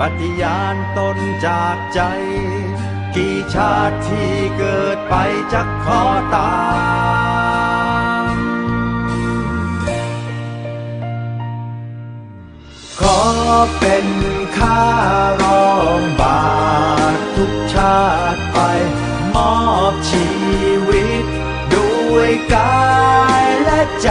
ปฏิญาณตนจากใจ กี่ชาติที่เกิดไปจะขอตามขอเป็นข้ารองบาททุกชาติไป มอบชีวิต ด้วยกายและใจ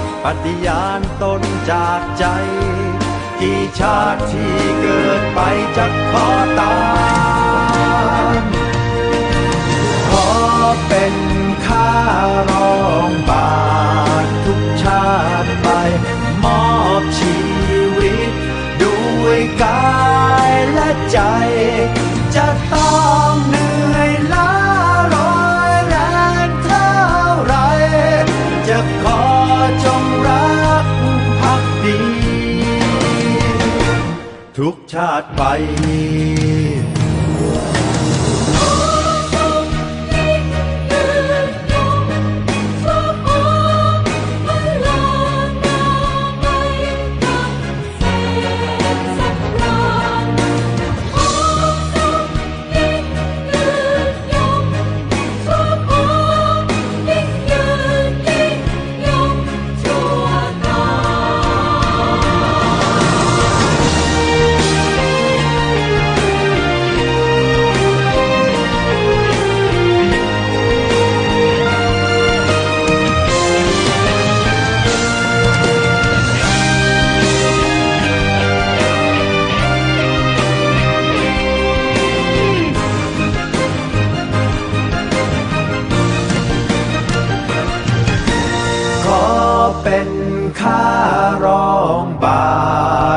ปฏิญาณตนจากใจกี่ชาติที่เกิดไปจะขอตามขอเป็นข้ารองบาททุกชาติไป มอบชีวิต ด้วยกายและใจ จะต้องเหนื่ ทุกชาติไป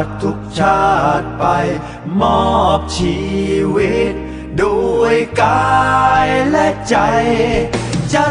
ททุกชาติไป มอบชีวิต ด้วยกายและใจจะ